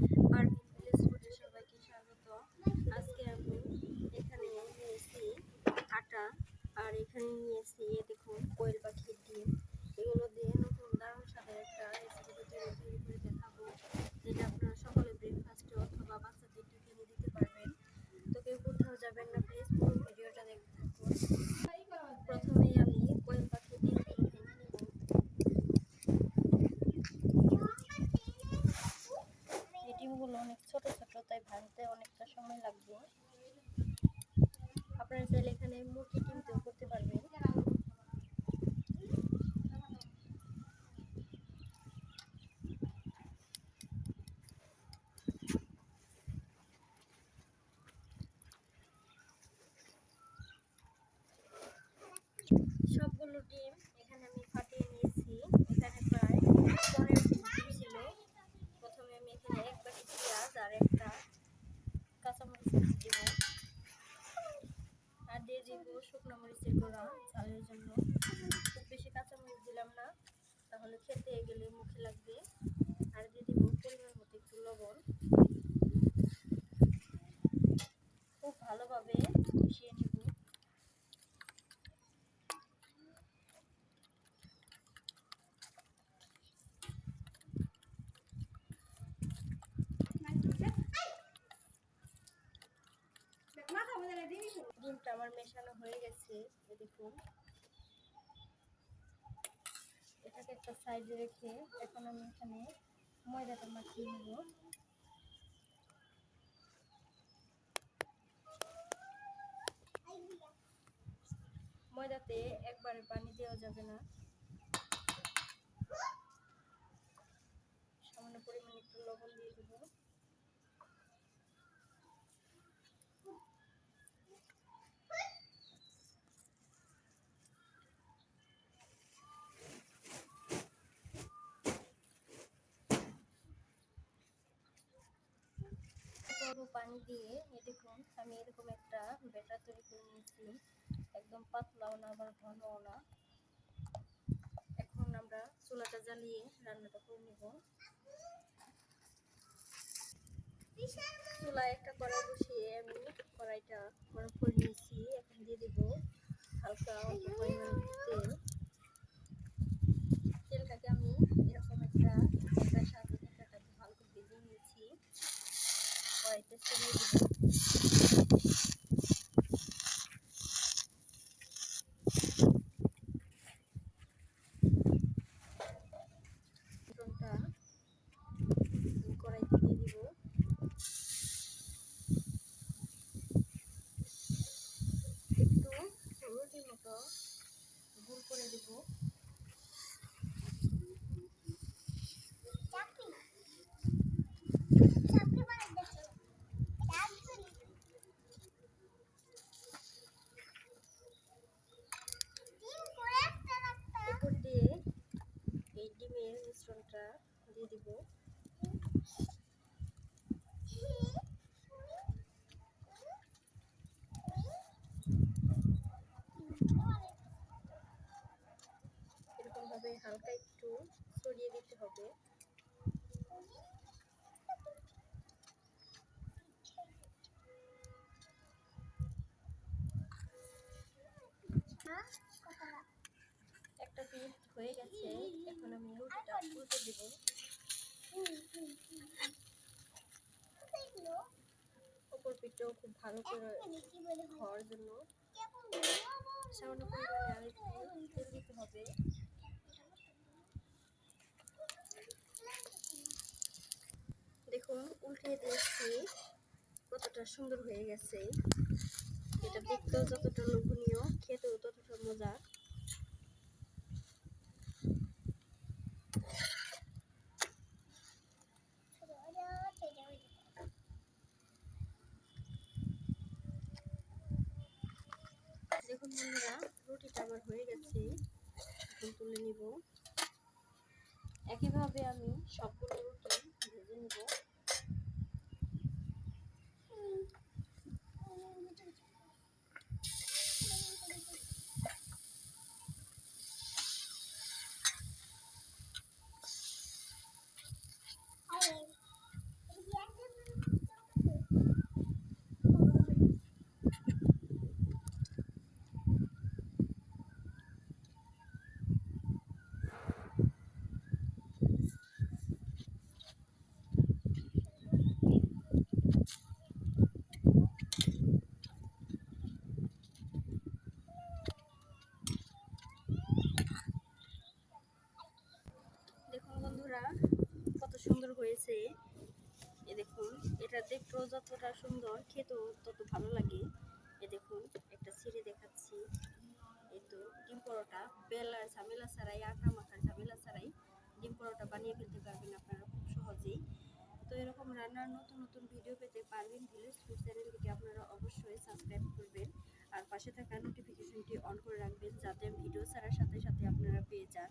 Village ফুডে সবাইকে স্বাগত। আজকে আমি এখানে নিয়েছি আটা আর এখানে নিয়েছি দেখুন কোয়েল ভাজতে অনেকটা সময় লাগবে। আপনারা চাইলে এখানে মুরগি দিয়েও করতে পারবেন। সবগুলো ডিম এখানে আমি ফাটিয়ে নিয়েছি এখানে প্রায় পনেরো পিস ডিম ছিল প্রথমে আমি এখানে এক বাটি পেঁয়াজ আর একটা কাঁচামরিচ কুচি দেব আর দিয়ে দিব, শুকনো মরিচের গুঁড়া, ঝালের জন্য। খুব বেশি কাঁচামরিচ দিলাম না, তাহলে খেতে গেলে মুখে লাগবে। আর দিয়ে দিব পরিমাণ মতো একটু লবণ খুব ভালোভাবে মিশিয়ে নিব ডিমটা আমার মেশানো হয়ে গেছে দেখুন এটাকে একটা সাইডে রেখে এখন আমি এখানে ময়দাটা মাখিয়ে নেব। ময়দাতে একবারে পানি দেওয়া যাবে না। সামান্য পরিমাণে একটু লবণ দিয়ে দেবো। গরম পানি দিয়ে। দেখুন, আমি এরকম একটা ব্যাটার তৈরি করে নিয়েছি। একদম পাতলাও না, আবার ঘনও না। এখন আমরা চুলাটা জ্বালিয়ে রান্নাটা করে নেব। চুলায় একটা কড়াই বসিয়ে আমি কড়াইটা গরম করে নিয়েছি। এখন দিয়ে দেব হালকা পরিমাণ তেল তেলটাকে আমি এরকম একটা একটা সাথে ঢাকাটাকে ভালো করে ভেজে নিয়েছি কড়াইতে ছড়িয়ে দেব ফোড়নটা আমি কড়াইতে দিয়ে দিব একটু রুটির মতো গুড় করে দেব উপর দিয়ে এই ডিমের মিশ্রণটা দিয়ে দিব। হালকা একটু ছড়িয়ে দিতে হবে। একটা হয়ে গেছে। এখন আমি রুটিটা দেব। উপর খুব ভালো করে হওয়ার জন্য। সামান্য দেখুন, উল্টে দিয়েছি কতটা সুন্দর হয়ে গেছে। এটা দেখতেও যতটা লোভনীয়, খেতেও ততটা মজা। দেখুন বন্ধুরা, রুটিটা আমার হয়ে গেছে। এখন তুলে নিব। একইভাবে আমি সবগুলো রুটি ভেজে নিব। সুন্দর হয়েছে। এ দেখুন, এটা দেখতেও যতটা সুন্দর, খেতেও তত ভালো লাগে। এ দেখুন, একটা ছিঁড়ে দেখাচ্ছি। এই তো, ডিম পরোটা বেলার ঝামেলা ছাড়াই, আটা মাখার ঝামেলা ছাড়াই ডিম পরোটা বানিয়ে ফেলতে পারবেন আপনারা খুব সহজেই। তো এরকম রান্নার নতুন নতুন ভিডিও পেতে পারবেন ভিলেজ ফুড চ্যানেলটিকে আপনারা অবশ্যই সাবস্ক্রাইব করবেন। আর পাশে থাকা নোটিফিকেশনটি অন করে রাখবেন, যাতে ভিডিও ছাড়ার সাথে সাথে আপনারা পেয়ে যান।